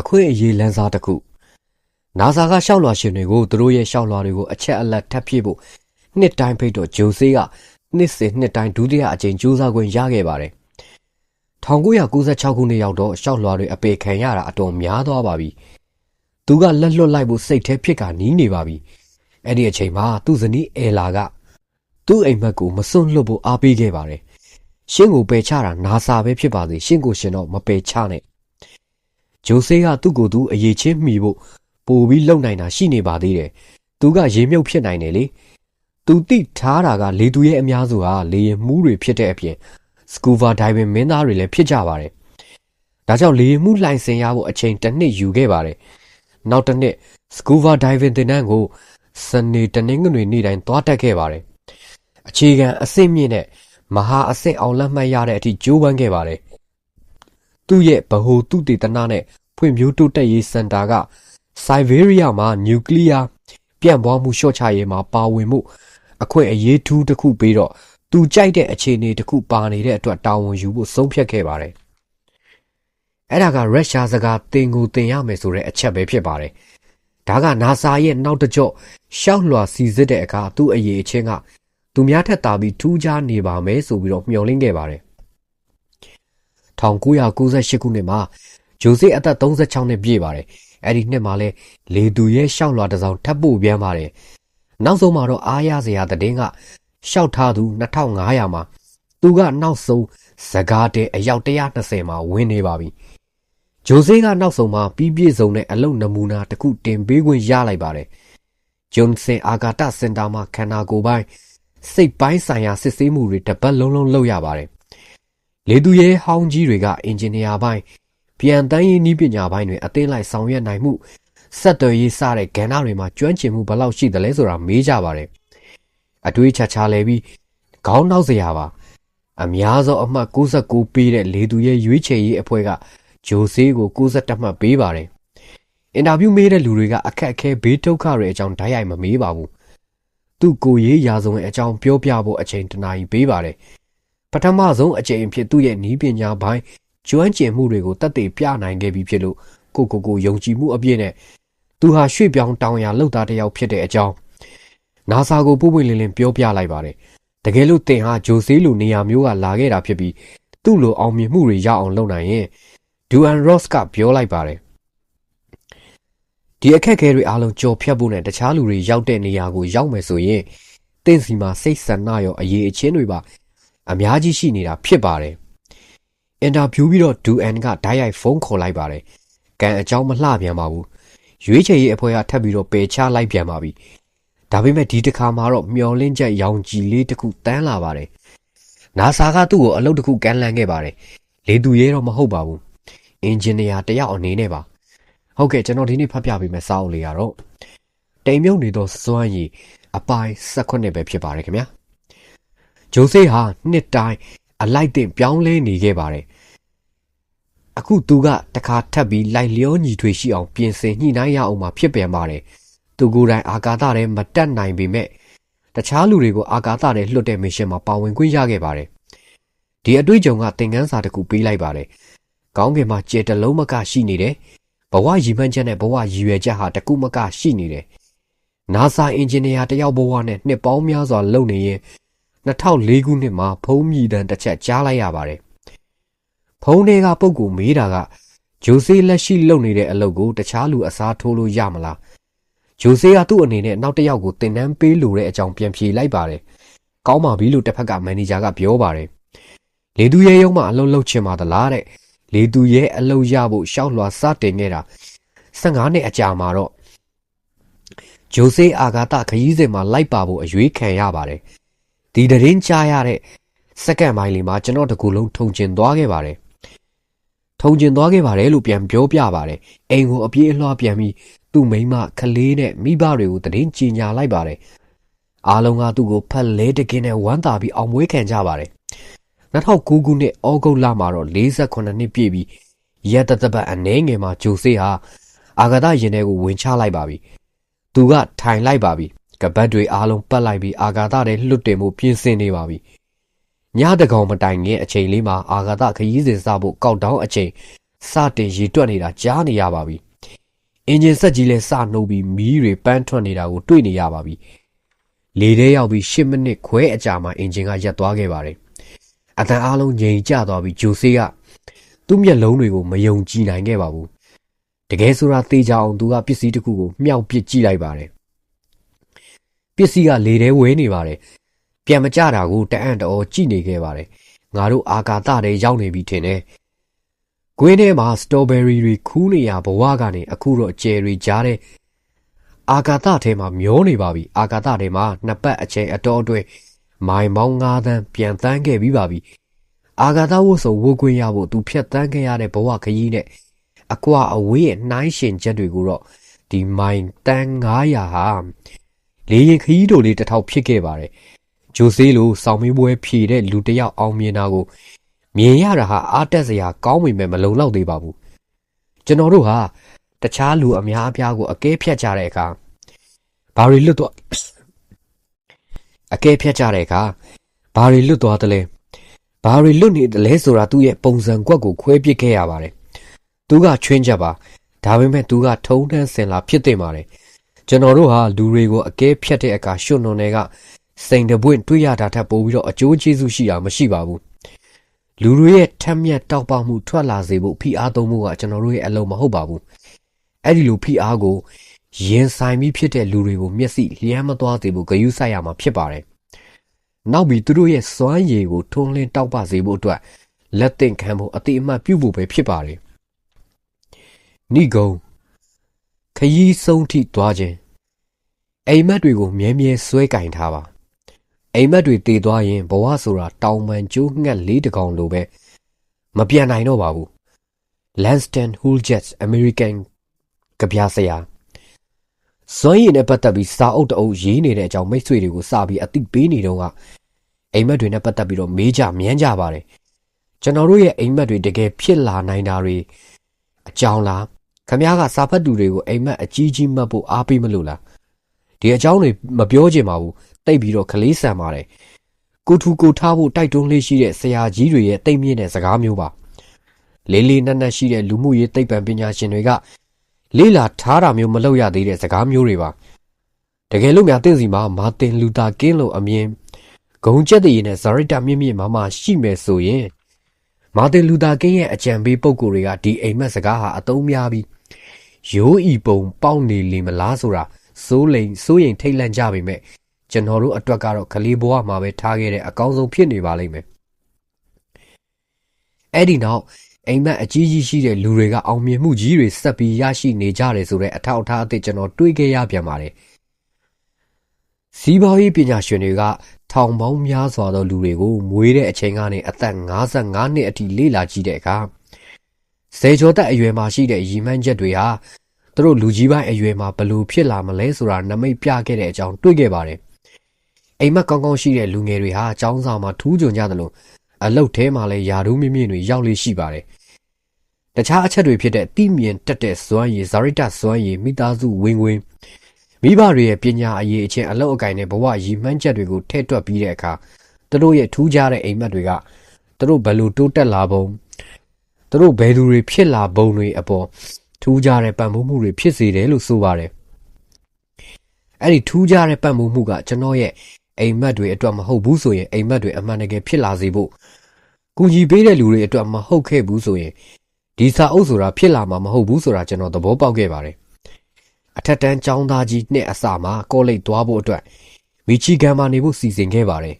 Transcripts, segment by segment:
အခွင့်အရေးလန်းစားတစ်ခုနာဆာကရှောက်လွှာရှင်တွေကိုသူတို့ရဲ့ရှောက်လွှာတွေကိုအချက်အလက်ထပ်ဖြည့်ဖို့နှစ်တိုင်းဖိတ်တော့ဂျိုဆေးကနှစ်စဉ်နှစ်တိုင်းဒုတိယအကြိမ်ကြိုးစားခွင့်ရခဲ့ပါတယ် 1996ခုနှစ်ရောက်တော့ရှောက်လွှာတွေအပေခံရတာအတော်များသွားပါပြီသူကလက်လွတ်လိုက်ဖို့စိတ်แท้ဖြစ်ကနီးနေပါပြီအဲ့ဒီအချိန်မှာသူ့ဇနီးအဲလာကသူ့အိမ်မက်ကိုမစွန့်လွတ်ဖို့အားပေးခဲ့ပါတယ်ရှင်းကိုပယ်ချတာနာဆာပဲဖြစ်ပါစေရှင်းကိုရှင်တော့မပယ်ချနဲ့ဂျိုဆေးကသူ့ကိုယ်သူအရေးချင်းမိဖို့ပို့ပြီးလုံနိုင်တာရှိနေပါသေးတယ်သူကရေမြုပ်ဖြစ်နိုင်တယ်လေသူတိထားတာကလေသူရဲ့အများစုဟာလေရင်မှုတွေဖြစ်တဲ့အပြင် စကူဗာဒိုင်ဗင်မင်းသားတွေလည်းဖြစ်ကြပါတယ်ဒါကြောင့်လေရင်မှုလိုင်စင်ရဖို့အချိန်တစ်နှစ်ယူခဲ့ပါတယ်နောက်တစ်နှစ်စကူဗာဒိုင်ဗင်တင်တန်းကိုစနေတနင်္ဂနွေနေ့တိုင်းသွားတက်ခဲ့ပါတယ်အခြေခံအဆင့်မြင့်တဲ့မဟာအဆင့်အောင်လက်မှတ်ရတဲ့အထိကြိုးပမ်းခဲ့ပါတယ်သူ့ရဲ့ဗဟိုတုတေသနနဲ့ဖွံ့ဖြိုးတိုးတက်ရေးစင်တာကဆိုင်ဗေးရီးယားမှာနျူကလ িয়ার ပြန့်ပွားမှုလျှော့ချရေးမှာပါဝင်မှုအခွင့်အရေးထူးတစ်ခုပြီးတော့ သူကြိုက်တဲ့အခြေအနေတစ်ခုပါနေတဲ့အတွက်တာဝန်ယူဖို့ဆုံးဖြတ်ခဲ့ပါတယ်။အဲ့ဒါကရုရှားစကားတင်ကိုတင်ရမယ်ဆိုတဲ့အချက်ပဲဖြစ်ပါတယ်။ဒါက NASA ရဲ့နောက်တစ်ကြော့ရှောက်လွှာစီစစ်တဲ့အခါသူ့အရေးအချင်းကသူများထက်သာပြီးထူးခြားနေပါမယ်ဆိုပြီးတော့မျှော်လင့်ခဲ့ပါတယ်။1998ခုနှစ်မှာဂျိုဆေအသက်36နှစ်ပြည့်ပါတယ်။အဲ့ဒီနှစ်မှာလဲလေသူရဲ့ရှောက်လွှာတစ်စောင်ထပ်ပို့ပြန်ပါတယ်။နောက်ဆုံးမှာတော့အားရစရာသတင်းက ရှောက်ထားသူ2500မှာသူကနောက်ဆုံးဇကားတဲ့အယောက်120မှာဝင်နေပါပြီ။ဂျိုဆေးကနောက်ဆုံးမှာပြီးပြည့်စုံတဲ့အလုပ်နမူနာတစ်ခုတင်ပေးခွင့်ရလိုက်ပါတယ်။ဂျွန်ဆင်အာဂါတစင်တာမှာခန္ဓာကိုယ်ပိုင်းစိတ်ပိုင်းဆိုင်ရာစစ်ဆေးမှုတွေတပတ်လုံးလုံးလုပ်ရပါတယ်။လေသူရဲဟောင်းကြီးတွေကအင်ဂျင်နီယာပိုင်းပြန်တန်းရေးနည်းပညာပိုင်းတွေအသင်းလိုက်ဆောင်ရွက်နိုင်မှုဆက်သွယ်ရေးစတဲ့ကဏ္ဍတွေမှာကျွမ်းကျင်မှုဘယ်လောက်ရှိသလဲဆိုတာမေးကြပါတယ်။ အတွေးချချလဲပြီးခေါင်းနောက်စရာပါ။အများဆုံးအမှတ်69ပေးတဲ့လေသူရဲ့ရွေးချယ်ရေးအဖွဲ့ကဂျိုဆေးကို62မှတ်ပေးပါတယ်။အင်တာဗျူးမေးတဲ့လူတွေကအခက်အခဲဘေးဒုက္ခတွေအကြောင်းဓာတ်ရိုက်မမေးပါဘူး။သူ့ကိုရေးရာဇဝင်အကြောင်းပြောပြဖို့အချိန်တနာရီပေးပါတယ်။ပထမဆုံးအချိန်အဖြစ်သူ့ရဲ့နီးပညာပိုင်းကျွမ်းကျင်မှုတွေကိုတတ်သိပြနိုင်ခဲ့ပြီဖြစ်လို့ကိုကိုကိုယုံကြည်မှုအပြည့်နဲ့သူဟာရွှေ့ပြောင်းတောင်ယာလှုပ်သားတစ်ယောက်ဖြစ်တဲ့အကြောင်း နာဆာကိုပို့ပွင့်လင်းလင်းပြောပြလိုက်ပါတယ်တကယ်လို့တင်ဟာဂျိုဆေးလိုနေရာမျိုးကလာခဲ့တာဖြစ်ပြီးသူ့လိုအောင်မြင်မှုတွေရအောင်လုပ်နိုင်ရင်ဒူအန်ရော့စ်ကပြောလိုက်ပါတယ်ဒီအခက်အခဲတွေအားလုံးကြော်ဖြတ်ဖို့နဲ့တခြားလူတွေရောက်တဲ့နေရာကိုရောက်မယ်ဆိုရင်တင့်စီမှာစိတ်ဆန္ဒရောအရေးအချင်းတွေပါအများကြီးရှိနေတာဖြစ်ပါတယ်အင်တာဗျူးပြီးတော့ဒူအန်ကဓာတ်ရိုက်ဖုန်းခေါ်လိုက်ပါတယ်။ကန်အကြောင်းမလှပြန်ပါဘူး။ရွေးချယ်ရေးအဖွဲ့ကထပ်ပြီးတော့ပယ်ချလိုက်ပြန်ပါပြီ။ ဒါပေမဲ့ဒီတစ်ခါမှာတော့မျောလင်းချက်ရောင်ကြီးလေးတစ်ခုတန်းလာပါတယ်။ NASA ကသူ့ကိုအလုပ်တစ်ခုကမ်းလှမ်းခဲ့ပါတယ်။လေသူရဲတော့မဟုတ်ပါဘူး။အင်ဂျင်နီယာတယောက်အနေနဲ့ပါ။ဟုတ်ကဲ့ကျွန်တော်ဒီနေ့ဖတ်ပြပေးမယ်စာအုပ်လေးကတော့တိမ်မြုပ်နေသောစွမ်းရည်အပိုင်း18ပဲဖြစ်ပါတယ်ခင်ဗျာ။ဂျိုဆေးဟာနှစ်တိုင်းအလိုက်တင်ပြောင်းလဲနေခဲ့ပါတယ်အခုသူကတခါထပ်ပြီးလိုက်လျောညီထွေရှိအောင်ပြင်ဆင်ညှိနှိုင်းရအောင်မှဖြစ်ပြန်ပါတယ် သူကိုယ်တိုင်အာကာသထဲမတက်နိုင်ပေမဲ့တခြားလူတွေကိုအာကာသထဲလွှတ်တဲ့မစ်ရှင်မှာပါဝင်ခွင့်ရခဲ့ပါတယ်ဒီအတွေ့အကြုံကသင်ခန်းစာတစ်ခုပေးလိုက်ပါတယ်ကောင်းကင်မှာကြဲတလုံးမကရှိနေတယ်ဘဝရည်မှန်းချက်နဲ့ဘဝရည်ရွယ်ချက်ဟာတကူမကရှိနေတယ် NASA အင်ဂျင်နီယာတယောက်ဘဝနဲ့နှစ်ပေါင်းများစွာလုပ်နေရင်2004ခုနှစ်မှာဖုံးမြည်တန်တစ်ချက်ကြားလိုက်ရပါတယ်ဖုံးထဲကပုပ်ကိုမေးတာကဂျိုဆေးလက်ရှိလုပ်နေတဲ့အလုပ်ကိုတခြားလူအစားထိုးလို့ရမလား ဂျိုဆေးကသူ့အနေနဲ့နောက်တစ်ယောက်ကိုတင်နန်းပေးလို့တဲ့အကြောင်းပြန်ဖြေလိုက်ပါတယ်ကောင်းပါပြီလို့တစ်ဖက်ကမန်နေဂျာကပြောပါတယ်လေသူရဲရုံးမှာအလုပ်လုပ်ချင်ပါသလားတဲ့လေသူရဲအလုပ်ရဖို့ရှောက်လွှာစတင်ခဲ့တာ15နှစ်အကြာမှာတော့ဂျိုဆေးအာဂါတခရီးစဉ်မှာလိုက်ပါဖို့အရွေးခံရပါတယ်ဒီတရင်ကြားရတဲ့စက္ကန့်ပိုင်းလေးမှာကျွန်တော်တကူလုံးထုံကျင်သွားခဲ့ပါတယ်ထုံကျင်သွားခဲ့ပါတယ်လို့ပြန်ပြောပြပါတယ်အိမ်ကိုအပြေးအလွှားပြန်ပြီး သူ့မိန်းမခလေးနဲ့မိဘတွေကိုတရင်ကြီးညာလိုက်ပါတယ်အားလုံးကသူ့ကိုဖက်လဲတကင်းနဲ့ဝမ်းသာပြီးအောင်မွေးခံကြပါတယ်2009ခုနှစ်ဩဂုတ်လမှာတော့48နှစ်ပြည့်ပြီးရက်တသက်ပတ်အနေငယ်မှာဂျိုဆေးဟာအာဂါသရင်ထဲကိုဝင်ချလိုက်ပါပြီသူကထိုင်လိုက်ပါပြီကပတ်တွေအားလုံးပတ်လိုက်ပြီးအာဂါသထဲလွတ်တင်မှုပြင်ဆင်နေပါပြီညတကောင်မတိုင်ခင်အချိန်လေးမှာအာဂါသခရီးစဉ်စဖို့ကောက်တောင်းအချိန်စတင်ရေတွက်နေတာကြားနေရပါပြီ အင်ဂျင်ဆက်ကြီးလဲစနှုတ်ပြီးမီးတွေပန်းထွက်နေတာကိုတွေ့နေရပါပြီလေထဲရောက်ပြီး10မိနစ်ခွဲအကြာမှာအင်ဂျင်ကရပ်သွားခဲ့ပါတယ်အတန်အားလုံးငြိမ်ကျသွားပြီးဂျိုဆေးကသူ့မျက်လုံးတွေကိုမယုံကြည်နိုင်ခဲ့ပါဘူးတကယ်ဆိုတာသေချာအောင်သူကပစ္စည်းတစ်ခုကိုမြှောက်ပစ်ကြည့်လိုက်ပါတယ်ပစ္စည်းကလေထဲဝဲနေပါတယ်ပြန်မကြတာကိုတအံ့တော်ကြည့်နေခဲ့ပါတယ်ငါတို့အာကာသထဲရောက်နေပြီထင်တယ် ကွင်းထဲမှာစတော်ဘယ်ရီတွေခူးနေရဘဝကနေအခုတော့ကျယ်ရီကြားတဲ့အာကာသထဲမှာမျောနေပါပြီအာကာသထဲမှာနှစ်ပတ်အချိန်အတော်အတွင်းမိုင်ပေါင်း9သန်းပြန်တန်းခဲ့ပြီးပါပြီအာဂါသဝတ်ဆိုဝတ်ခွင့်ရဖို့သူဖြတ်တန်းခဲ့ရတဲ့ဘဝခရီးနဲ့အကွာအဝေးရဲ့နှိုင်းရှင်ချက်တွေကိုတော့ဒီမိုင်တန်း900ဟာလေရင်ခရီးတို့လေးတစ်ထောက်ဖြစ်ခဲ့ပါတယ်ဂျိုဆေးလိုစောင်းမင်းပွဲဖြည့်တဲ့လူတစ်ယောက်အောင်မြင်တာကို မြင်ရတာဟာအားတက်စရာကောင်းပေမဲ့မလုံလောက်သေးပါဘူးကျွန်တော်တို့ဟာတခြားလူအများအပြားကိုအကဲဖြတ်ကြတဲ့အခါဘာတွေလွတ်သွားအကဲဖြတ်ကြတဲ့အခါဘာတွေလွတ်သွားသလဲဘာတွေလွတ်နေတယ်လဲဆိုတာသူ့ရဲ့ပုံစံကွက်ကိုခွဲပစ်ခဲ့ရပါတယ်သူကချွင်းချက်ပါဒါပေမဲ့သူကထုံးတန်းစင်လာဖြစ်တင်ပါတယ်ကျွန်တော်တို့ဟာလူတွေကိုအကဲဖြတ်တဲ့အခါရှွနွန်တွေကစိန်တပွင့်တွေးရတာထက်ပိုပြီးတော့အကျိုးကျေးဇူးရှိတာမရှိပါဘူး လူတွေရဲ့ထက်မြက်တောက်ပမှုထွက်လာစေဖို့ဖိအားသုံးမှုကကျွန်တော်တို့ရဲ့အလုံးမဟုတ်ပါဘူးအဲ့ဒီလိုဖိအားကိုရင်ဆိုင်ပြီးဖြစ်တဲ့လူတွေကိုမျက်စိလျမ်းမသွားစေဖို့ဂယုစိုက်ရမှာဖြစ်ပါတယ်နောက်ပြီးသူတို့ရဲ့စွမ်းရည်ကိုထွန်းလင်းတောက်ပစေဖို့အတွက်လက်သင့်ခံဖို့အတိအမှတ်ပြုဖို့ပဲဖြစ်ပါတယ်။ဏိဂုံခยีဆုံးထိသွားခြင်းအိမ်မက်တွေကိုမြဲမြဲဆွဲကင်ထားပါ အိမ်မက်တွေတည်သွားရင်ဘဝဆိုတာတောင်ပန်ကျိုးငှက်လေးတကောင်လိုပဲမပြန်နိုင်တော့ပါဘူး Lanston Huljets American ကဗျာဆရာစွမ်းရည်နဲ့ပတ်သက်ပြီးစာအုပ်တအုပ်ရေးနေတဲ့အကြောင်းမိတ်ဆွေတွေကိုစာပြီးအသိပေးနေတော့ကအိမ်မက်တွေနဲ့ပတ်သက်ပြီးတော့မေးကြမြန်းကြပါတယ်ကျွန်တော်တို့ရဲ့အိမ်မက်တွေတကယ်ဖြစ်လာနိုင်တာတွေအကြောင်းလားခမည်းကစာဖတ်သူတွေကိုအိမ်မက်အကြီးကြီးမှတ်ဖို့အားပေးမလို့လားဒီအကြောင်းတွေမပြောချင်ပါဘူး တိတ်ပြီးတော့ကလေးဆန်ပါတယ်ကိုထူကိုထားဖို့တိုက်တွန်းလေးရှိတဲ့ဆရာကြီးတွေရဲ့တိတ်မြင့်တဲ့စကားမျိုးပါလေးလေးနက်နက်ရှိတဲ့လူမှုရေးသိပ္ပံပညာရှင်တွေကလေးလာထားတာမျိုးမလုပ်ရသေးတဲ့စကားမျိုးတွေပါတကယ်လို့များတင့်စီမှာမာတင်လူတာကင်းလို့အမြင်ဂုံကျက်တည်နဲ့ဇာရိတာမြင့်မြင့်မမရှိမယ်ဆိုရင်မာတင်လူတာကင်းရဲ့အကြံပေးပုံကိုယ်တွေကဒီအိမ်မက်စကားဟာအသုံးများပြီးရိုးဤပုံပေါက်နေလေမလားဆိုတာစိုးလိန်စိုးရင်ထိတ်လန့်ကြပေမဲ့ ကျွန်တော်တို့အတွက်ကတော့ကလေးဘဝမှာပဲထားခဲ့တဲ့အကောင်းဆုံးဖြစ်နေပါလိမ့်မယ်အဲ့ဒီနောက်အိမ်မက်အကြီးကြီးရှိတဲ့လူတွေကအောင်မြင်မှုကြီးတွေဆက်ပြီးရရှိနေကြတယ်ဆိုတဲ့အထောက်အထားအသစ်ကျွန်တော်တွေးခဲ့ရပြန်ပါတယ်စီးပွားရေးပညာရှင်တွေကထောင်ပေါင်းများစွာသောလူတွေကိုမွေးတဲ့အချိန်ကနေအသက်55နှစ်အထိလေ့လာကြည့်တဲ့အခါဆယ်ကျော်သက်အရွယ်မှာရှိတဲ့ရည်မှန်းချက်တွေဟာသူတို့လူကြီးပိုင်းအရွယ်မှာဘလို့ဖြစ်လာမလဲဆိုတာနမိတ်ပြခဲ့တဲ့အကြောင်းတွေးခဲ့ပါတယ် အိမ်မက်ကောင်းကောင်းရှိတဲ့လူငယ်တွေဟာအကြောင်းဆောင်မှာထူးချွန်ကြတယ်လို့အလုတ်ထဲမှာလည်းယာဒူးမြင့်မြင့်တွေရောက်လေရှိပါတယ်တခြားအချက်တွေဖြစ်တဲ့တိမြင်တက်တဲ့ဇွမ်းရည်ဇာရိတဇွမ်းရည်မိသားစုဝင်ဝင်မိဘတွေရဲ့ပညာအရေးအချင်းအလောက်အကင်နဲ့ဘဝရည်မှန်းချက်တွေကိုထည့်တွက်ပြီးတဲ့အခါသူတို့ရဲ့ထူးခြားတဲ့အိမ်မက်တွေကသူတို့ဘယ်လိုတိုးတက်လာပုံသူတို့ဘယ်သူတွေဖြစ်လာပုံတွေအပေါ်ထူးခြားတဲ့ပံ့ပိုးမှုတွေဖြစ်စေတယ်လို့ဆိုပါတယ်အဲ့ဒီထူးခြားတဲ့ပံ့ပိုးမှုကကျွန်တော်ရဲ့ အိမ်မက်တွေအတွက်မဟုတ်ဘူးဆိုရင်အိမ်မက်တွေအမှန်တကယ်ဖြစ်လာစေဖို့ကူညီပေးတဲ့လူတွေအတွက်မဟုတ်ခဲ့ဘူးဆိုရင်ဒီစာအုပ်ဆိုတာဖြစ်လာမှာမဟုတ်ဘူးဆိုတာကျွန်တော်သဘောပေါက်ခဲ့ပါတယ်အထက်တန်းကျောင်းသားကြီးနှစ်အစမှာကောလိပ်သွားဖို့အတွက်မီချီဂန်မှာနေဖို့စီစဉ်ခဲ့ပါတယ်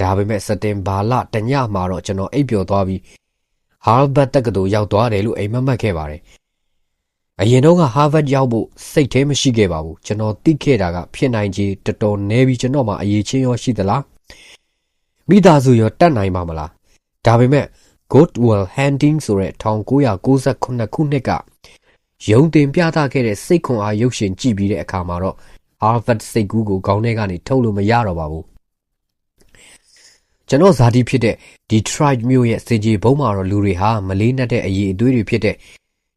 ဒါပေမဲ့စက်တင်ဘာလတညမှာတော့ကျွန်တော်အိပ်ပျော်သွားပြီးဟာဗတ်တက္ကသိုလ်ရောက်သွားတယ်လို့အိမ်မက်မှတ်ခဲ့ပါတယ် အရင်တော့ကဟာဗတ်ရောက်ဖို့စိတ်ထဲမရှိခဲ့ပါဘူးကျွန်တော်သိခဲ့တာကဖြစ်နိုင်ခြေတော်တော်နည်းပြီးကျွန်တော်မှအရေးချင်းရောရှိသလားမိသားစုရောတတ်နိုင်ပါမလားဒါပေမဲ့ Goodwill Hunting ဆိုတဲ့1998ခုနှစ်ကရုံတင်ပြသခဲ့တဲ့စိတ်ခွန်အားရုပ်ရှင်ကြည့်ပြီးတဲ့အခါမှာတော့ Harvard စိတ်ကူးကိုခေါင်းထဲကနေထုတ်လို့မရတော့ပါဘူးကျွန်တော်ဇာတိဖြစ်တဲ့ Detroit မြို့ရဲ့စင်ကြီးဘုံမှာတော့လူတွေဟာမလေးနက်တဲ့အရေးအသွေးတွေဖြစ်တဲ့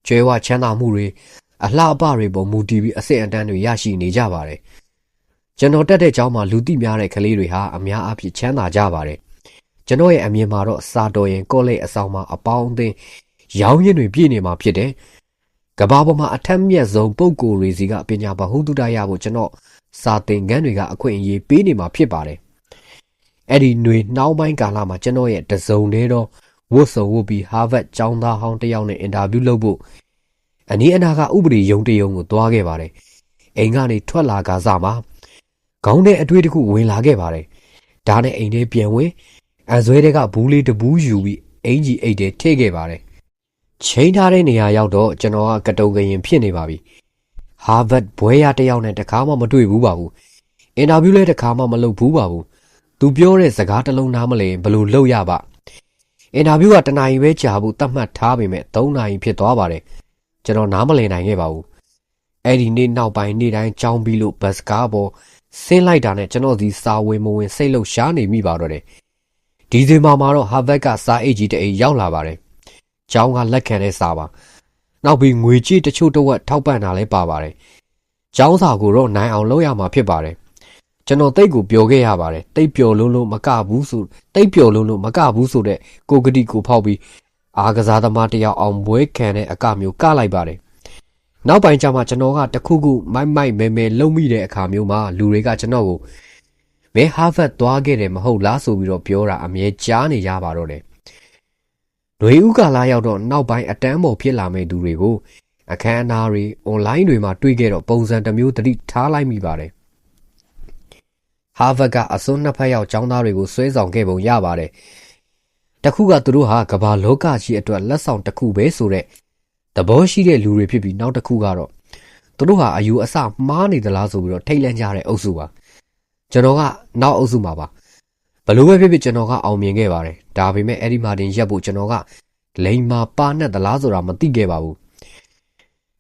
ကျွဲဝချမ်းသာမှုတွေအလှအပတွေပေါ်မူတည်ပြီးအစစ်အတန်းတွေရရှိနေကြပါတယ်ကျွန်တော်တက်တဲ့ကျောင်းမှာလူသိများတဲ့ကလေးတွေဟာအများအားဖြင့်ချမ်းသာကြပါတယ်ကျွန်တော်ရဲ့အမြင်မှာတော့စာတော်ရင်ကောလိပ်အဆောင်မှာအပေါင်းအသင်းရောင်းရင်းတွေပြည့်နေမှာဖြစ်တယ်ကဘာပေါ်မှာအထက်မြက်ဆုံးပုံကိုယ်တွေစီကပညာဗဟုသုတရဖို့ကျွန်တော်စာသင်ခန်းတွေကအခွင့်အရေးပေးနေမှာဖြစ်ပါတယ်အဲ့ဒီຫນွေနှောင်းပိုင်းကာလမှာကျွန်တော်ရဲ့တစုံတည်းတော့ ဝတ်စုံဝတ်ပြီးဟာဗတ်ကျောင်းသားဟောင်းတစ်ယောက်နဲ့အင်တာဗျူးလုပ်ဖို့အနည်းအနာကဥပဒေရုံးတရုံကိုသွားခဲ့ပါတယ်အိမ်ကနေထွက်လာကစားမှာခေါင်းထဲအတွေ့အတစ်ခုဝင်လာခဲ့ပါတယ်ဒါနဲ့အိမ်ထဲပြန်ဝင်အဇွဲတွေကဘူးလေးတဘူးယူပြီးအင်ကြီးအိတ်ထဲထည့်ခဲ့ပါတယ်ချိန်ထားတဲ့နေရာရောက်တော့ကျွန်တော်ကကတုံကရင်ဖြစ်နေပါပြီဟာဗတ်ဘွဲရတယောက်နဲ့တခါမှမတွေ့ဘူးပါဘူးအင်တာဗျူးလည်းတခါမှမလုပ်ဘူးပါဘူးသူပြောတဲ့စကားတစ်လုံးနားမလည်ဘယ်လိုလုပ်ရပါ အင်တာဗျူးကတနာရီပဲကြာဘူးတတ်မှတ်ထားပေမဲ့3နာရီဖြစ်သွားပါတယ်ကျွန်တော်နားမလည်နိုင်ခဲ့ပါဘူးအဲ့ဒီနေ့နောက်ပိုင်းနေ့တိုင်းကြောင်းပြီးလို့ဘတ်စကားပေါ်ဆင်းလိုက်တာနဲ့ကျွန်တော်ဒီစာဝင်မဝင်စိတ်လှုပ်ရှားနေမိပါတော့တယ်ဒီဇင်ဘာမှာတော့ဟာဗတ်ကစာအိတ်ကြီးတအိတ်ရောက်လာပါတယ်ကျောင်းကလက်ခံတဲ့စာပါနောက်ပြီးငွေကြေးတချို့တဝက်ထောက်ပံ့တာလည်းပါပါတယ်ကျောင်းစာကိုတော့နိုင်အောင်လုပ်ရမှာဖြစ်ပါတယ် ကျွန်တော်တိတ်ကိုပျော်ခဲ့ရပါတယ်တိတ်ပျော်လုံးလုံးမကဘူးဆိုတိတ်ပျော်လုံးလုံးမကဘူးဆိုတဲ့ကိုကတိကိုဖောက်ပြီးအားကစားသမားတယောက်အောင်ပွဲခံတဲ့အကမျိုးကလိုက်ပါတယ်နောက်ပိုင်းကျမှကျွန်တော်ကတခုခုမိုက်မိုက်မဲမဲလုံမိတဲ့အခါမျိုးမှာလူတွေကကျွန်တော်ကိုဘယ်ဟာဗတ်သွားခဲ့တယ်မဟုတ်လားဆိုပြီးတော့ပြောတာအမြဲကြားနေကြပါတော့တယ်။ຫນွေဥကာလာရောက်တော့နောက်ပိုင်းအတန်းပေါ်ဖြစ်လာမဲ့သူတွေကိုအခမ်းအနားတွေအွန်လိုင်းတွေမှာတွေ့ခဲ့တော့ပုံစံတစ်မျိုးသတိထားလိုက်မိပါတယ်။ ဟာဗတ်ကအစွန်းနှစ်ဖက်ရောက်ចောင်းသားတွေကိုဆွဲဆောင်ခဲ့ပုံရပါတယ်။တခုကသူတို့ဟာကဘာလောကကြီးအတွက်လက်ဆောင်တစ်ခုပဲဆိုတဲ့သဘောရှိတဲ့လူတွေဖြစ်ပြီးနောက်တစ်ခုကတော့သူတို့ဟာအယူအဆမှားနေသလားဆိုပြီးတော့ထိတ်လန့်ကြတဲ့အုပ်စုပါကျွန်တော်ကနောက်အုပ်စုမှာပါဘလို့ပဲဖြစ်ဖြစ်ကျွန်တော်ကအောင်မြင်ခဲ့ပါတယ်ဒါပေမဲ့အဲ့ဒီမာတင်ရက်ဖို့ကျွန်တော်ကလိန်မာပါနဲ့သလားဆိုတာမသိခဲ့ပါဘူး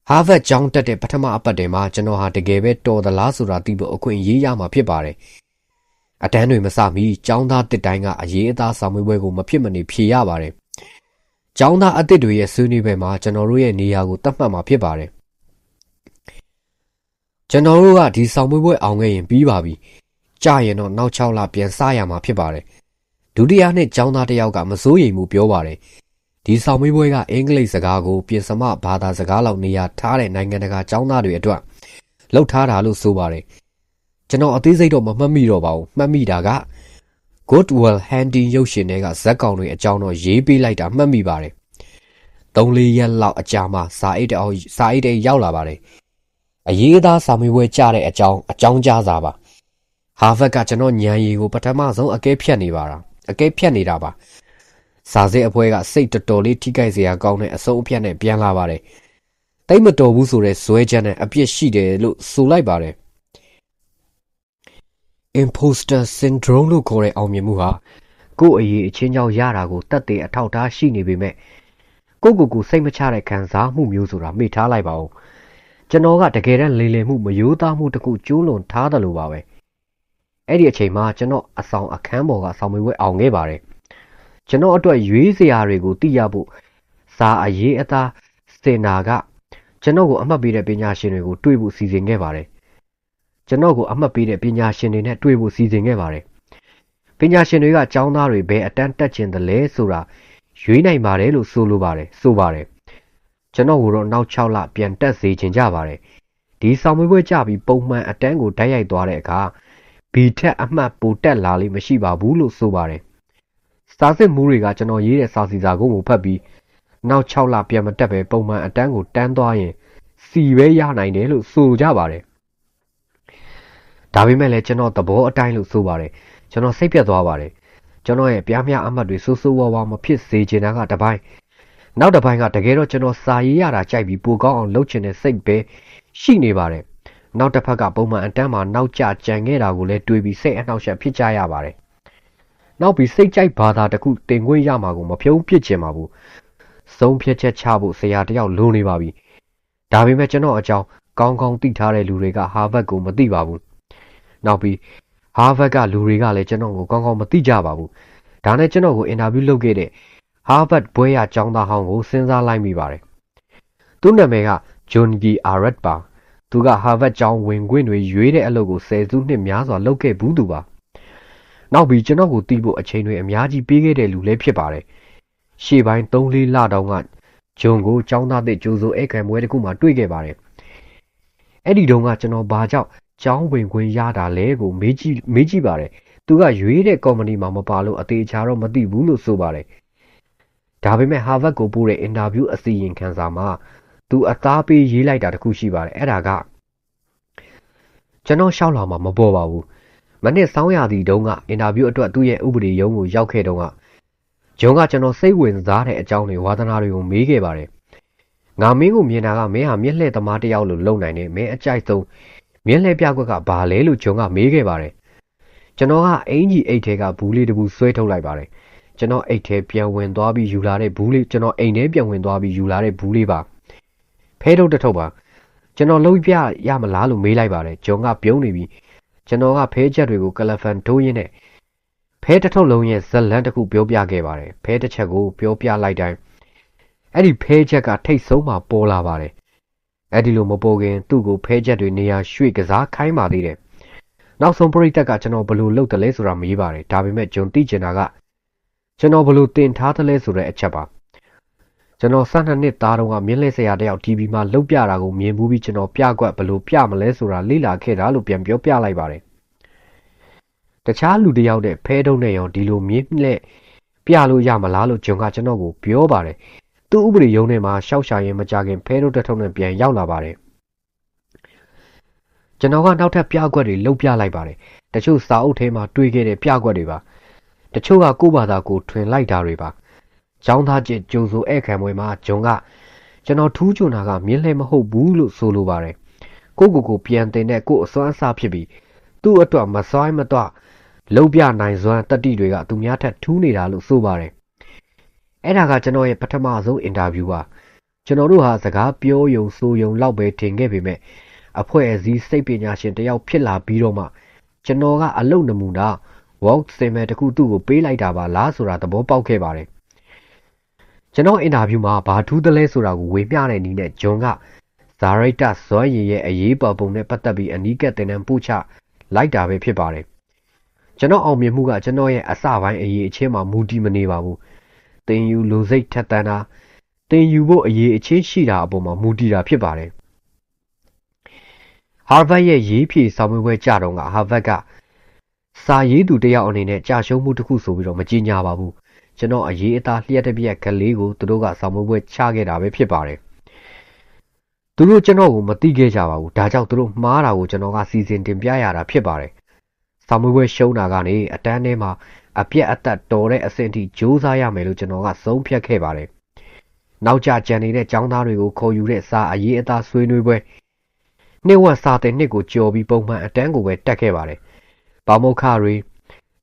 ဟာဗတ်ကျောင်းတက်တဲ့ပထမအပတ်တည်းမှာကျွန်တော်ဟာတကယ်ပဲတော်သလားဆိုတာသိဖို့အခွင့်အရေးရမှာဖြစ်ပါတယ် အတန်းတွေမစမီကျောင်းသားတစ်တိုင်းကအရေးအသားဆောင်မွေးပွဲကိုမဖြစ်မနေဖြေရပါတယ်။ကျောင်းသားအသစ်တွေရဲ့ဆွေးနွေးပွဲမှာကျွန်တော်တို့ရဲ့နေရာကိုတတ်မှတ်မှာဖြစ်ပါတယ်။ကျွန်တော်တို့ကဒီဆောင်မွေးပွဲအောင်ခဲ့ရင်ပြီးပါပြီ။ကြာရင်တော့နောက်6လပြန်စရမှာဖြစ်ပါတယ်။ဒုတိယနှစ်ကျောင်းသားတစ်ယောက်ကမစိုးရိမ်မှုပြောပါတယ်။ဒီဆောင်မွေးပွဲကအင်္ဂလိပ်စကားကိုပြင်စမဘာသာစကားလောက်နေရာထားတဲ့နိုင်ငံတကာကျောင်းသားတွေအတွက်လှုပ်ထားတာလို့ဆိုပါတယ်။ ကျွန်တော်အသေးစိတ်တော့မမှတ်မိတော့ပါဘူးမှတ်မိတာက Goodwill Hunting ရုပ်ရှင်တွေကဇက်ကောင်တွေအကြောင်းတော့ရေးပေးလိုက်တာမှတ်မိပါတယ်။၃လေးရက်လောက်အကြာမှာစာအိတ်တောင်စာအိတ်တွေရောက်လာပါတယ်။အရေးသားစာမေးပွဲကြတဲ့အကြောင်းအကြောင်းကြားစာပါ။ဟာဗတ်ကကျွန်တော်ညံရီကိုပထမဆုံးအကဲဖြတ်နေပါတာအကဲဖြတ်နေတာပါ။စာစစ်အဖွဲကစိတ်တော်တော်လေးထိခိုက်စရာကောင်းတဲ့အဆုံးအဖြတ်နဲ့ပြန်လာပါတယ်။တိတ်မတော်ဘူးဆိုတဲ့ဇွဲချက်နဲ့အပြစ်ရှိတယ်လို့ဆိုလိုက်ပါတယ်။ imposter syndrome လို့ခေါ်တဲ့အောင်မြင်မှုဟာကိုယ့်အရေးအချင်းကြောင့်ရတာကိုတတ်တဲ့အထောက်ထားရှိနေပေမဲ့ကိုယ့်ကိုယ်ကိုစိတ်မချတဲ့ခံစားမှုမျိုးဆိုတာမေ့ထားလိုက်ပါဦးကျွန်တော်ကတကယ်တမ်းလိမ်လည်မှုမယိုးသားမှုတခုကျိုးလွန်ထားတယ်လို့ပါပဲအဲ့ဒီအချိန်မှာကျွန်တော်အဆောင်အခန်းပေါ်ကဆောင်းမွေးပွဲအောင်ခဲ့ပါတယ်ကျွန်တော်အတွက်ရွေးစရာတွေကိုသိရဖို့စာအရေးအသားစင်နာကကျွန်တော်ကိုအမှတ်ပေးတဲ့ပညာရှင်တွေကိုတွေ့ဖို့စီစဉ်ခဲ့ပါတယ် ကျွန်တော်ကိုအမှတ်ပေးတဲ့ပညာရှင်တွေနဲ့တွေ့ဖို့စီစဉ်ခဲ့ပါတယ်။ပညာရှင်တွေကចောင်းသားတွေဘယ်အတန်းတက်ချင်တယ်လဲဆိုတာရွေးနိုင်ပါတယ်လို့ဆိုလိုပါတယ်ဆိုပါတယ်။ကျွန်တော်ကတော့နောက်6လပြန်တက်စေချင်ကြပါတယ်။ဒီဆောင်မွေးပွဲကြပြီးပုံမှန်အတန်းကိုတိုက်ရိုက်သွားတဲ့အခါဘီထက်အမှတ်ပိုတက်လာလိမ့်မရှိပါဘူးလို့ဆိုပါတယ်။စာစစ်မှုတွေကကျွန်တော်ရေးတဲ့စာစီစာကိုဖတ်ပြီးနောက်6လပြန်မတက်ပဲပုံမှန်အတန်းကိုတန်းသွားရင်စီပဲရနိုင်တယ်လို့ဆိုကြပါတယ် ဒါပေမဲ့လည်းကျွန်တော်သဘောအတိုင်းလို့ဆိုပါတယ်ကျွန်တော်စိတ်ပြတ်သွားပါတယ်ကျွန်တော်ရဲ့ပြားမြအမှတ်တွေစိုးစိုးဝါးဝါမဖြစ်စေချင်တာကတပိုင်းနောက်တစ်ပိုင်းကတကယ်တော့ကျွန်တော်စာရေးရတာကြိုက်ပြီးပိုကောင်းအောင်လုပ်ချင်တဲ့စိတ်ပဲရှိနေပါတယ်နောက်တစ်ဖက်ကပုံမှန်အတန်းမှာနောက်ကျကြံခဲ့တာကိုလည်းတွေးပြီးစိတ်အနှောက်အယှက်ဖြစ်ကြရပါတယ်နောက်ပြီးစိတ်ကြိုက်ဘာသာတစ်ခုတင်ခွင့်ရမှာကိုမဖြုံးပစ်ချင်ပါဘူးဆုံးဖြတ်ချက်ချဖို့ဆရာတယောက်လိုနေပါပြီဒါပေမဲ့ကျွန်တော်အကြောင်းကောင်းကောင်းသိထားတဲ့လူတွေကဟာဗတ်ကိုမသိပါဘူး နောက်ပြီးဟာဗတ်ကလူတွေကလည်းကျွန်တော်ကိုကောင်းကောင်းမသိကြပါဘူးဒါနဲ့ကျွန်တော်ကိုအင်တာဗျူးလုပ်ခဲ့တဲ့ဟာဗတ်ဘွဲရကျောင်းသားဟောင်းကိုစဉ်းစားလိုက်မိပါတယ်သူ့နာမည်ကဂျွန်ဂီအာရတ်ပါသူကဟာဗတ်ကျောင်းဝင်ခွင့်တွေရွေးတဲ့အလုပ်ကိုဆယ်စုနှစ်များစွာလုပ်ခဲ့ဘူးသူပါနောက်ပြီးကျွန်တော်ကိုတီးဖို့အချိန်တွေအများကြီးပေးခဲ့တဲ့လူလည်းဖြစ်ပါတယ်ရှေ့ပိုင်း3-4လတောင်ကဂျွန်ကိုကျောင်းသားတဲ့ကျိုးစိုးဧကန်ပွဲတစ်ခုမှတွေ့ခဲ့ပါတယ်အဲ့ဒီတုန်းကကျွန်တော်ဘာကြောင့် ကျောင်းဝင်ခွင့်ရတာလဲကိုမေးကြည့်မေးကြည့်ပါတယ်သူကရွေးတဲ့ကော်မတီမှာမပါလို့အသေးချာတော့မသိဘူးလို့ဆိုပါတယ်ဒါပေမဲ့ဟာဗတ်ကိုပို့တဲ့အင်တာဗျူးအစီရင်ခံစာမှာသူအသားပေးရေးလိုက်တာတခုရှိပါတယ်အဲ့ဒါကကျွန်တော်ရှောက်လာမှာမပေါ်ပါဘူးမနစ်ဆောင်းရသည်တုန်းကအင်တာဗျူးအတွက်သူ့ရဲ့ဥပဒေရုံးကိုရောက်ခဲ့တုန်းကဂျွန်ကကျွန်တော်စိတ်ဝင်စားတဲ့အကြောင်းတွေဝါသနာတွေကိုမေးခဲ့ပါတယ်ငါမင်းကိုမြင်တာကမင်းဟာမျက်လှည့်သမားတစ်ယောက်လိုလုံနိုင်တယ်မင်းအကြိုက်ဆုံး မျက်လှည့်ပြကွက်ကဘာလဲလို့ဂျွန်ကမေးခဲ့ပါတယ်ကျွန်တော်ကအင်ကြီးအိတ်ထဲကဘူးလေးတစ်ဘူးဆွဲထုတ်လိုက်ပါတယ်ကျွန်တော်အိတ်ထဲပြန်ဝင်သွားပြီးယူလာတဲ့ဘူးလေးကျွန်တော်အိမ်ထဲပြန်ဝင်သွားပြီးယူလာတဲ့ဘူးလေးပါဖဲထုတ်တစ်ထုပ်ပါကျွန်တော်လုံးပြရမလားလို့မေးလိုက်ပါတယ်ဂျွန်ကပြုံးနေပြီးကျွန်တော်ကဖဲချက်တွေကိုကလဖန်ထိုးရင်းနဲ့ဖဲတစ်ထုပ်လုံးရဲ့ဇလန်တစ်ခုပြောပြခဲ့ပါတယ်ဖဲတစ်ချက်ကိုပြောပြလိုက်တိုင်းအဲ့ဒီဖဲချက်ကထိတ်ဆုံးမှပေါ်လာပါတယ် အဲ့ဒီလိုမပေါ်ခင်သူ့ကိုဖဲချက်တွေနေရာရွှေ့ကစားခိုင်းပါသေးတယ်နောက်ဆုံးပရိသတ်ကကျွန်တော်ဘလို့လုပ်တယ်လဲဆိုတာမေးပါတယ်ဒါပေမဲ့ဂျွန်သိချင်တာကကျွန်တော်ဘလို့တင်ထားတယ်လဲဆိုတဲ့အချက်ပါကျွန်တော်12နှစ်သားတုန်းကမြင်းလဲဆရာတယောက် TV မှာလှုပ်ပြတာကိုမြင်ဘူးပြီးကျွန်တော်ပြကွက်ဘလို့ပြမလဲဆိုတာလေ့လာခဲ့တာလို့ပြန်ပြောပြလိုက်ပါတယ်တခြားလူတယောက်တဲ့ဖဲတုံးနဲ့ရောဒီလိုမြင်းလဲပြလို့ရမလားလို့ဂျွန်ကကျွန်တော်ကိုပြောပါတယ် သူ့ဥပဒေရုံးထဲမှာရှောက်ရှာရင်မကြခင်ဖဲတုံးတစ်ထုံနဲ့ပြန်ရောက်လာပါတယ်ကျွန်တော်ကနောက်ထပ်ပြကွက်တွေလှုပ်ပြလိုက်ပါတယ်တချို့စာအုပ်ထဲမှာတွေ့ခဲ့တဲ့ပြကွက်တွေပါတချို့ကကိုယ့်ဘာသာကိုထွင်လိုက်တာတွေပါကျောင်းသားချင်းကြုံဆိုဧည့်ခံပွဲမှာဂျုံကကျွန်တော်ထူးချွန်တာကမြင်းလှဲမဟုတ်ဘူးလို့ဆိုလိုပါတယ်ကိုကိုကိုပြန်တင်တဲ့ကိုအစွမ်းအစဖြစ်ပြီးသူ့အတွက်မစွိုင်းမတော့လုံပြနိုင်စွမ်းတတိတွေကသူများထက်ထူးနေတာလို့ဆိုပါတယ် အဲ့ဒါကကျွန်တော်ရဲ့ပထမဆုံးအင်တာဗျူးပါကျွန်တော်တို့ဟာစကားပြောယုံဆိုယုံလောက်ပဲထင်ခဲ့ပေမဲ့အဖွဲ့အစည်းစိတ်ပညာရှင်တယောက်ဖြစ်လာပြီးတော့မှကျွန်တော်ကအလုတ်နမူနာ walk စင်မယ်တခုသူ့ကိုပေးလိုက်တာပါလားဆိုတာသဘောပေါက်ခဲ့ပါတယ်ကျွန်တော်အင်တာဗျူးမှာဘာထူးသလဲဆိုတာကိုဝေမျှတဲ့နည်းနဲ့ဂျွန်ကဇာရိုက်တာဇွမ်းရည်ရဲ့အရေးပေါ်ပုံနဲ့ပတ်သက်ပြီးအနီးကပ်တင်တန်းပို့ချလိုက်တာပဲဖြစ်ပါတယ်ကျွန်တော်အောင်မြင်မှုကကျွန်တော်ရဲ့အစပိုင်းအရေးအချင်းမှာမူတည်မနေပါဘူး တင်ယူလိုစိတ်ထက်သန်တာတင်ယူဖို့အရေးအချင်းရှိတာအပေါ်မှာမူတည်တာဖြစ်ပါတယ်ဟာဗတ်ရဲ့ရေးဖြေဆောင်ရွက်ပွဲကြတော့ကဟာဗတ်ကစာရေးသူတယောက်အနေနဲ့ကြာရှုံးမှုတစ်ခုဆိုပြီးတော့မကြီးညာပါဘူးကျွန်တော်အရေးအသားလျှက်တပြက်ကလေးကိုသူတို့ကဆောင်မွေးပွဲချခဲ့တာပဲဖြစ်ပါတယ်သူတို့ကျွန်တော်ကိုမသိခဲ့ကြပါဘူးဒါကြောင့်သူတို့မှားတာကိုကျွန်တော်ကစီစဉ်တင်ပြရတာဖြစ်ပါတယ်ဆောင်မွေးပွဲရှုံးတာကနေအတန်းထဲမှာ အပြက်အသက်တော်တဲ့အဆင့်ထိကြိုးစားရမယ်လို့ကျွန်တော်ကဆုံးဖြတ်ခဲ့ပါတယ်နောက်ကျကြံနေတဲ့ចောင်းသားတွေကိုခေါ်ယူတဲ့စာအရေးအသားဆွေးနွေးပွဲနှစ်ဝက်စာတဲ့နှစ်ကိုကြော်ပြီးပုံမှန်အတန်းကိုပဲတက်ခဲ့ပါတယ်။ဘာမုခတွေ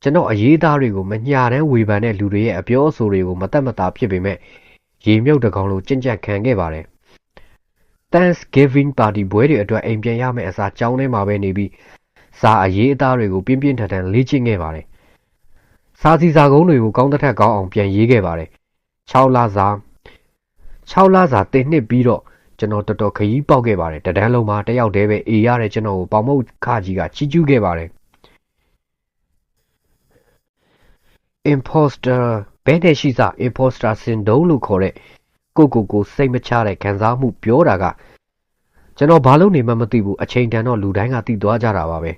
ကျွန်တော်အရေးသားတွေကိုမညာတန်းဝေဖန်တဲ့လူတွေရဲ့အပြောအဆိုတွေကိုမတက်မတာဖြစ်ပေမဲ့ရေမြုပ်တကောင်လိုကြင်ကြက်ခံခဲ့ပါတယ်။ Thanksgiving Party ပွဲတွေအတွက်အိမ်ပြန်ရမယ့်အစားကြောင်းထဲမှာပဲနေပြီးစာအရေးအသားတွေကိုပြင်းပြင်းထန်ထန်လေ့ကျင့်ခဲ့ပါတယ်။ စာစီစာကုန်းတွေကိုကောင်းတဲ့ထက်ကောင်းအောင်ပြန်ရေးခဲ့ပါတယ်။6လစာ6လစာတင်နှစ်ပြီးတော့ကျွန်တော်တော်တော်ခရီးပေါက်ခဲ့ပါတယ်တဒန်းလုံးမှာတယောက်တည်းပဲအေးရတဲ့ကျွန်တော်ကိုပေါမုတ်ခကြီးကချီးကျူးခဲ့ပါတယ် imposter ဘယ်နဲ့ရှိစ imposter syndrome လို့ခေါ်တဲ့ကိုကိုကိုစိတ်မချတဲ့ခံစားမှုပြောတာကကျွန်တော်ဘာလို့နေမှမသိဘူးအချိန်တန်တော့လူတိုင်းကသိသွားကြတာပါပဲ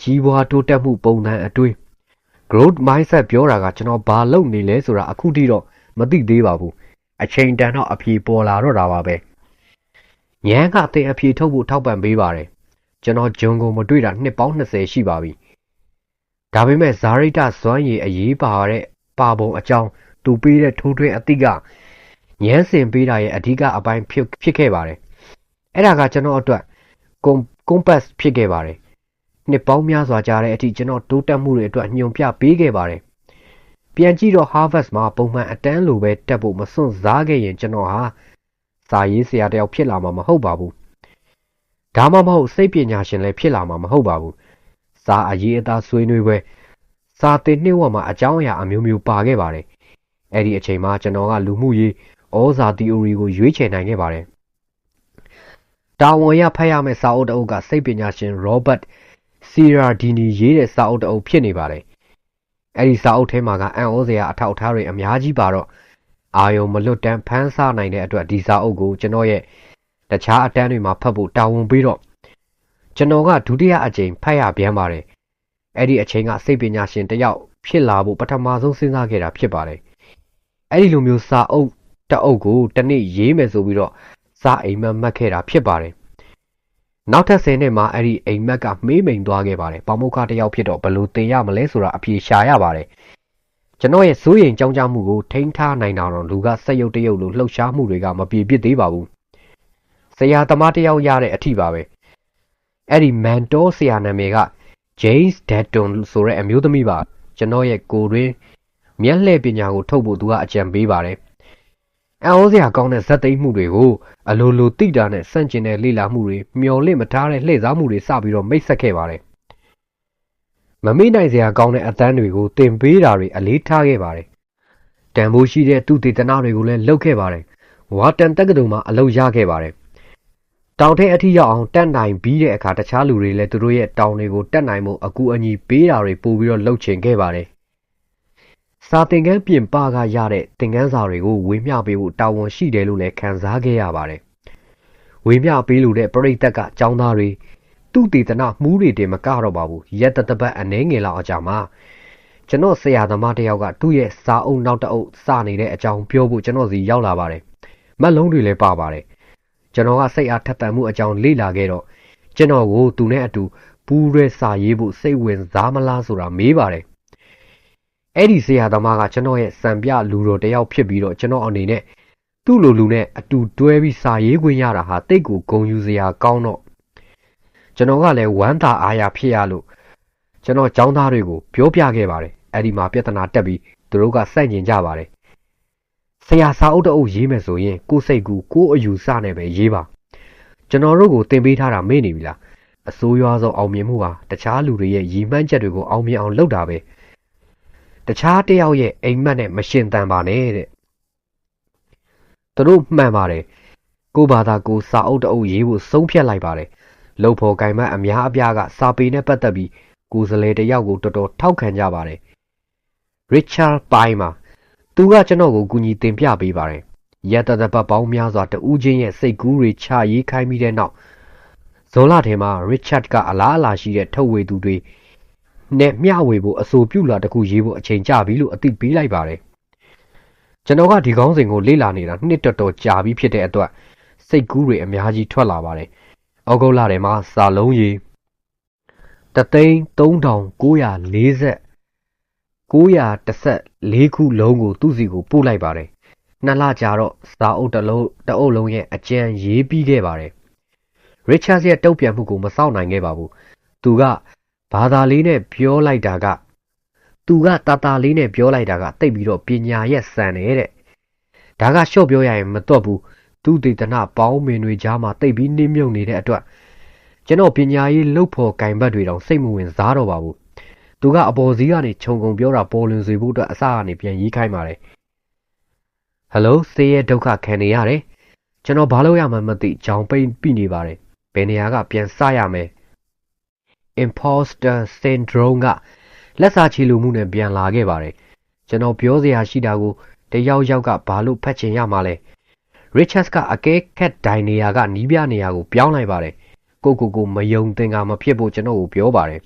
ကြီးပွားတိုးတက်မှုပုံစံအတွေ့ growth mindset ပြောတာကကျွန်တော်ဘာလုပ်နေလဲဆိုတာအခုထိတော့မသိသေးပါဘူးအချိန်တန်တော့အဖြေပေါ်လာတော့တာပါပဲညံကအသေးအဖြေထုတ်ဖို့ထောက်ပံ့ပေးပါတယ်ကျွန်တော်ဂျွန်ကိုမတွေ့တာနှစ်ပေါင်း20ရှိပါပြီဒါပေမဲ့ဇာရိတဇွမ်းရည်အရေးပါတဲ့ပါပုံအကြောင်းသူပေးတဲ့ထိုးထွင်းအသည့်ကညံစင်ပေးတာရဲ့အဓိကအပိုင်းဖြစ်ဖြစ်ခဲ့ပါတယ်အဲ့ဒါကကျွန်တော်အတွက်ကွန်ပတ်ဖြစ်ခဲ့ပါတယ် နှစ်ပေါင်းများစွာကြာတဲ့အထိကျွန်တော်တိုးတက်မှုတွေအတွက်ညွန်ပြပေးခဲ့ပါတယ်ပြန်ကြည့်တော့ Harvard မှာပုံမှန်အတန်းလိုပဲတက်ဖို့မစွန့်စားခဲ့ရင်ကျွန်တော်ဟာစာရေးဆရာတယောက်ဖြစ်လာမှာမဟုတ်ပါဘူးဒါမှမဟုတ်စိတ်ပညာရှင်လည်းဖြစ်လာမှာမဟုတ်ပါဘူးစာအရေးအသားဆွေးနွေးပွဲစာတင်နှိမ့်ဝမှာအကြောင်းအရာအမျိုးမျိုးပါခဲ့ပါတယ်အဲ့ဒီအချိန်မှာကျွန်တော်ကလူမှုရေးဩဇာ theory ကိုရွေးချယ်နိုင်ခဲ့ပါတယ်တာဝန်ရဖတ်ရမယ့်စာအုပ်တစ်အုပ်ကစိတ်ပညာရှင် Robert Cialdini ရေးတဲ့စာအုပ်တစ်အုပ်ဖြစ်နေပါတယ်။အဲ့ဒီစာအုပ်ထဲမှာကအံ့ဩစရာအထောက်အထားတွေအများကြီးပါတော့အာယုံမလွတ်တမ်းဖန်းဆနိုင်တဲ့အတွက်ဒီစာအုပ်ကိုကျွန်တော်ရဲ့တခြားအတန်းတွေမှာဖတ်ဖို့တာဝန်ပေးတော့ကျွန်တော်ကဒုတိယအကြိမ်ဖတ်ရပြန်ပါတယ်။အဲ့ဒီအချိန်ကစိတ်ပညာရှင်တစ်ယောက်ဖြစ်လာဖို့ပထမဆုံးစဉ်းစားခဲ့တာဖြစ်ပါတယ်။အဲ့ဒီလိုမျိုးစာအုပ်တအုပ်ကိုတစ်နေ့ရေးမယ်ဆိုပြီးတော့စာအိမ်မက်မှတ်ခဲ့တာဖြစ်ပါတယ်။ နောက်ထပ်10နှစ်မှာအဲ့ဒီအိမ်မက်ကမေးမိန်သွားခဲ့ပါတယ်။ပေါမုခတစ်ယောက်ဖြစ်တော့ဘယ်လိုသင်ရမလဲဆိုတာအဖြေရှာရပါတယ်။ကျွန်တော်ရဲ့စိုးရိမ်ကြောင်းကြမှုကိုထိန်းထားနိုင်တာတော့လူကစက်ရုပ်တရုပ်လိုလှုပ်ရှားမှုတွေကမပြေပြစ်သေးပါဘူး။ဆရာသမားတစ်ယောက်ရတဲ့အထိပါပဲ။အဲ့ဒီမန်တော်ဆရာနာမည်က James Dutton ဆိုတဲ့အမျိုးသမီးပါကျွန်တော်ရဲ့ကိုရင်းမျက်လှည့်ပညာကိုထုတ်ဖို့သူကအကြံပေးပါတယ် အံ့ဩစရာကောင်းတဲ့ဇက်သိမ်းမှုတွေကိုအလိုလိုတိတာနဲ့စန့်ကျင်တဲ့လေလာမှုတွေမျော်လင့်မထားတဲ့လှည့်စားမှုတွေစပြီးတော့မိတ်ဆက်ခဲ့ပါတယ်မမေ့နိုင်စရာကောင်းတဲ့အသန်းတွေကိုတင်ပေးတာတွေအလေးထားခဲ့ပါတယ်တန်ဖိုးရှိတဲ့သူတေသနာတွေကိုလည်းလုပ်ခဲ့ပါတယ်ဝါတန်တက္ကသိုလ်မှာအလုပ်ရခဲ့ပါတယ်တောင်ထဲအထိရောက်အောင်တက်နိုင်ပြီးတဲ့အခါတခြားလူတွေလည်းသူတို့ရဲ့တောင်တွေကိုတက်နိုင်မှုအကူအညီပေးတာတွေပို့ပြီးတော့လှုပ်ချင်ခဲ့ပါတယ် စာသင်ခန်းပြင်ပကရတဲ့သင်ခန်းစာတွေကိုဝေမျှပေးဖို့တာဝန်ရှိတယ်လို့လည်းခံစားခဲ့ရပါတယ်။ဝေမျှပေးလို့တဲ့ပရိသတ်ကចောင်းသားတွေသူ့တည်တနာမှုတွေတင်မကတော့ပါဘူး။ရက်တတပတ်အနှဲငယ်လောက်အကြာမှာကျွန်တော်ဆရာသမားတယောက်ကသူ့ရဲ့စာအုပ်နောက်တအုပ်စနေတဲ့အကြောင်းပြောဖို့ကျွန်တော်စီရောက်လာပါတယ်။မက်လုံးတွေလည်းပါပါတယ်။ကျွန်တော်ကစိတ်အားထက်သန်မှုအကြောင်းလေ့လာခဲ့တော့ကျွန်တော်ကိုသူနဲ့အတူပူးရဲစာရေးဖို့စိတ်ဝင်စားမလားဆိုတာမေးပါတယ် အဲ့ဒီဆရာသမားကကျွန်တော်ရဲ့စံပြလူတော်တယောက်ဖြစ်ပြီးတော့ကျွန်တော်အနေနဲ့သူ့လိုလူနဲ့အတူတွဲပြီးစာရေးခွင့်ရတာဟာတိတ်ကိုဂုဏ်ယူစရာကောင်းတော့ကျွန်တော်ကလည်းဝမ်းသာအားရဖြစ်ရလို့ကျွန်တော်ចောင်းသားတွေကိုပြောပြခဲ့ပါတယ်အဲ့ဒီမှာပြဿနာတက်ပြီးသူတို့ကစိုက်ကျင်ကြပါတယ်ဆရာစာအုပ်တအုပ်ရေးမယ်ဆိုရင်ကိုစိတ်ကူကိုအယူစနဲ့ပဲရေးပါကျွန်တော်တို့ကိုတင်ပေးထားတာမေ့နေပြီလားအစိုးရဆုံးအောင်မြင်မှုဟာတခြားလူတွေရဲ့ရည်မှန်းချက်တွေကိုအောင်မြင်အောင်လုပ်တာပဲ တခြားတယောက်ရဲ့အိမ်မက်နဲ့မရှင်တန်ပါနဲ့တဲ့သူတို့မှန်ပါတယ်ကိုဘာသာကိုစာအုပ်တအုပ်ရေးဖို့ဆုံးဖြတ်လိုက်ပါတယ်လှုပ်ဖို့ကင်မတ်အများအပြားကစာပေနဲ့ပတ်သက်ပြီးကိုယ်စလဲတယောက်ကိုတော်တော်ထောက်ခံကြပါတယ်ရစ်ချာပိုင်းမှာသူကကျွန်တော်ကိုကူညီတင်ပြပေးပါတယ်ရတတပတ်ပေါင်းများစွာတူးချင်းရဲ့စိတ်ကူးတွေချရေးခိုင်းပြီးတဲ့နောက်ဇွန်လထဲမှာရစ်ချတ်ကအလားအလာရှိတဲ့ထုတ်ဝေသူတွေ နဲ့မျှဝေဖို့အဆိုပြုလာတခုရေးဖို့အချိန်ကြပြီလို့အသိပေးလိုက်ပါတယ်ကျွန်တော်ကဒီကောင်းစဉ်ကိုလေ့လာနေတာနှစ်တော်တော်ကြာပြီဖြစ်တဲ့အတွက်စိတ်ကူးတွေအများကြီးထွက်လာပါတယ်ဩဂုတ်လထဲမှာစာလုံးရေတသိန်း3940 914ခုလုံးကိုသူ့စီကိုပို့လိုက်ပါတယ်နှစ်လကြာတော့စာအုပ်တစ်လုံးတအုပ်လုံးရဲ့အကျံရေးပြီးခဲ့ပါတယ်ရစ်ချတ်ရဲ့တုတ်ပြန်မှုကိုမစောင့်နိုင်ခဲ့ပါဘူးသူက ဘာသာလေးနဲ့ပြောလိုက်တာကသူကတာတာလေးနဲ့ပြောလိုက်တာကတိတ်ပြီးတော့ပညာရဲ့စံနေတဲ့ဒါကရှော့ပြောရရင်မတော့ဘူးသူတေသနာပေါင်းမင်တွေကြားမှာတိတ်ပြီးနှင်းမြုပ်နေတဲ့အတွက်ကျွန်တော်ပညာရေးလှုပ်ဖို့ကင်ဘတ်တွေတောင်စိတ်မဝင်စားတော့ပါဘူးသူကအပေါ်စီးကနေခြုံငုံပြောတာပေါ်လွင်စေဖို့အတွက်အစကနေပြန်ရေးခိုင်းပါတယ်ဟယ်လိုစေးရဲ့ဒုက္ခခံနေရတယ်ကျွန်တော်ဘာလို့ရမှမသိကြောင်ပိတ်ပြနေပါတယ်ဘယ်နေရာကပြန်စရမယ် imposter syndrome ကလက်စာချီလူမှုနဲ့ပြန်လာခဲ့ပါတယ်ကျွန်တော်ပြောစရာရှိတာကိုတယောက်ယောက်ကဘာလို့ဖတ်ချင်ရမှာလဲ Richards ကအကဲခက်ဒိုင်နေရာကနီးပြနေရာကိုပြောင်းလိုက်ပါတယ်ကိုကိုကိုမယုံသင်္ကာမဖြစ်ဖို့ကျွန်တော်ကိုပြောပါတယ်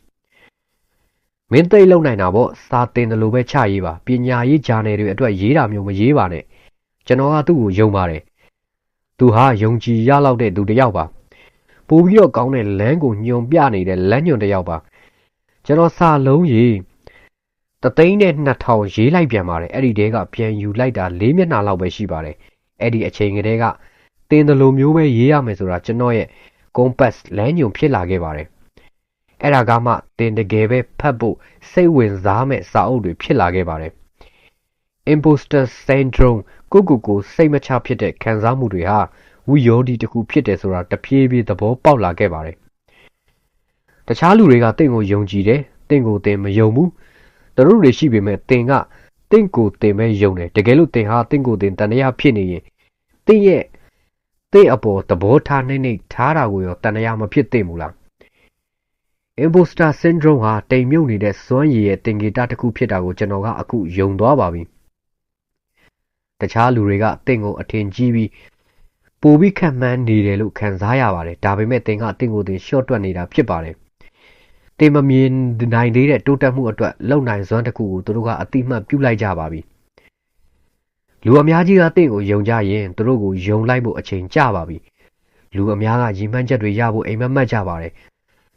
မင်းသိလုံနိုင်တာပေါ့စာတင်တယ်လို့ပဲချရေးပါပညာရေးဂျာနယ်တွေအတွက်ရေးတာမျိုးမရေးပါနဲ့ကျွန်တော်ကသူ့ကိုယုံပါတယ်သူဟာယုံကြည်ရလောက်တဲ့သူတစ်ယောက်ပါ ပိုပြီးတော့ကောင်းတဲ့လမ်းကိုညွန်ပြနေတဲ့လမ်းညွန်တစ်ယောက်ပါကျွန်တော်စာလုံးရေးတသိန်းနဲ့2000ရေးလိုက်ပြန်ပါတယ်အဲ့ဒီတဲကပြန်ယူလိုက်တာ၄မျက်နှာလောက်ပဲရှိပါတယ်အဲ့ဒီအချိန်ကတည်းကတင်းတယ်လိုမျိုးပဲရေးရမယ်ဆိုတာကျွန်တော်ရဲ့ compass လမ်းညွန်ဖြစ်လာခဲ့ပါတယ်အဲ့ဒါကမှတင်တကယ်ပဲဖတ်ဖို့စိတ်ဝင်စားမဲ့စာအုပ်တွေဖြစ်လာခဲ့ပါတယ် imposter syndrome ကိုကိုကိုစိတ်မချဖြစ်တဲ့ခံစားမှုတွေဟာ ဝီယောဒီတစ်ခုဖြစ်တယ်ဆိုတာတဖြည်းဖြည်းသဘောပေါက်လာခဲ့ပါတယ်တခြားလူတွေကတင့်ကိုယုံကြည်တယ်တင့်ကိုတင်မယုံဘူးသူတို့တွေရှိပေမဲ့တင်ကတင့်ကိုတင်မဲ့ယုံတယ်တကယ်လို့တင်ဟာတင့်ကိုတင်တန်တရားဖြစ်နေရင်တင့်ရဲ့တင့်အပေါ်သဘောထားနှိမ့်နှိမ့်ထားတာကိုရောတဏှာမဖြစ်သင့်ဘူးလား imposter syndrome ဟာတိမ်မြုပ်နေတဲ့စွမ်းရည်ရဲ့တင်ကေတတစ်ခုဖြစ်တာကိုကျွန်တော်ကအခုယုံသွားပါပြီတခြားလူတွေကအသင်ကိုအထင်ကြီးပြီး ပိုပြီးခံမှန်းနေတယ်လို့ခံစားရပါတယ်ဒါပေမဲ့သင်ကအသင်ကိုသင်ရှော့တွက်နေတာဖြစ်ပါတယ်သင်မမြင်နိုင်သေးတဲ့တိုးတက်မှုအတွက်လုံနိုင်စွမ်းတစ်ခုကိုသူတို့ကအတိမတ်ပြုလိုက်ကြပါပြီလူအများကြီးကသင်ကိုယုံကြရင်သူတို့ကိုယုံလိုက်ဖို့အချိန်ကျပါပြီလူအများကရည်မှန်းချက်တွေရဖို့အိမ်မက်မက်ကြပါတယ်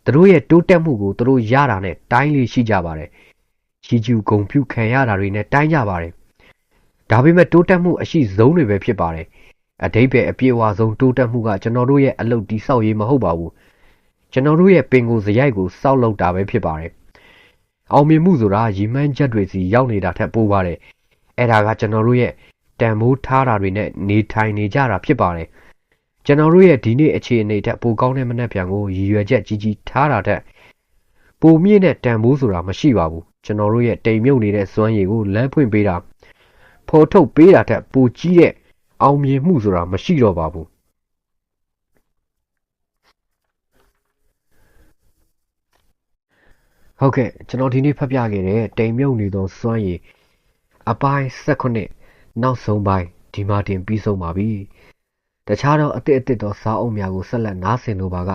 သူတို့ရဲ့တိုးတက်မှုကိုသူတို့ရတာနဲ့တိုင်းလေးရှိကြပါတယ်ချီကျူဂုံပြုခံရတာတွေနဲ့တိုင်းကြပါတယ်ဒါပေမဲ့တိုးတက်မှုအရှိဆုံးတွေပဲဖြစ်ပါတယ် အတိတ်ပဲအပြည့်အဝဆုံးတိုးတက်မှုကကျွန်တော်တို့ရဲ့အလုပ်တိဆောက်ရေးမဟုတ်ပါဘူးကျွန်တော်တို့ရဲ့ပင်ကိုယ်စရိုက်ကိုစောက်လုပ်တာပဲဖြစ်ပါတယ်အောင်မြင်မှုဆိုတာရည်မှန်းချက်တွေစီရောက်နေတာထက်ပိုပါတယ်အဲ့ဒါကကျွန်တော်တို့ရဲ့တန်မိုးထားတာတွေနဲ့နေထိုင်နေကြတာဖြစ်ပါတယ်ကျွန်တော်တို့ရဲ့ဒီနေ့အခြေအနေထက်ပိုကောင်းတဲ့မနှက်ပြန်ကိုရည်ရွယ်ချက်ကြီးကြီးထားတာထက်ပိုမြင့်တဲ့တန်ဖိုးဆိုတာမရှိပါဘူးကျွန်တော်တို့ရဲ့တိမ်မြုပ်နေတဲ့စွမ်းရည်ကိုလမ်းဖွင့်ပေးတာဖော်ထုတ်ပေးတာထက်ပိုကြီးတဲ့ အောင်မြင်မှုဆိုတာမရှိတော့ပါဘူးဟုတ်ကဲ့ကျွန်တော်ဒီနေ့ဖတ်ပြခဲ့တဲ့တိမ်မြုပ်နေသောစွမ်းရည်အပိုင်း18နောက်ဆုံးပိုင်းဒီမှာတင်ပြီးဆုံးပါပြီတခြားသောအသစ်အသစ်သောစာအုပ်များကိုဆက်လက်နားဆင်လိုပါက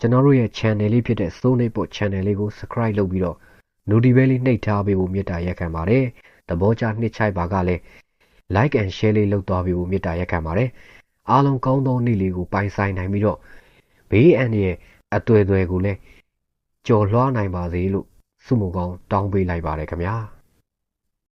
ကျွန်တော်တို့ရဲ့ channel လေးဖြစ်တဲ့ Sonate Pod channel လေးကို subscribe လုပ်ပြီးတော့ notification လေးနှိပ်ထားပေးဖို့မေတ္တာရက်ခံပါတယ်သဘောကျနှစ်ချိုက်ပါကလည်း like and share လေးလုပ်သွားပေးဖို့မေတ္တာရက်ခံပါတယ်အားလုံးကောင်းသောနေ့လေးကိုပိုင်ဆိုင်နိုင်ပြီးတော့ဘေးအန္တရာယ်အသွယ်သွယ်ကိုလည်းကြော်လွှားနိုင်ပါစေလို့ဆုမကောင်းတောင်းပေးလိုက်ပါတယ်ခင်ဗျာ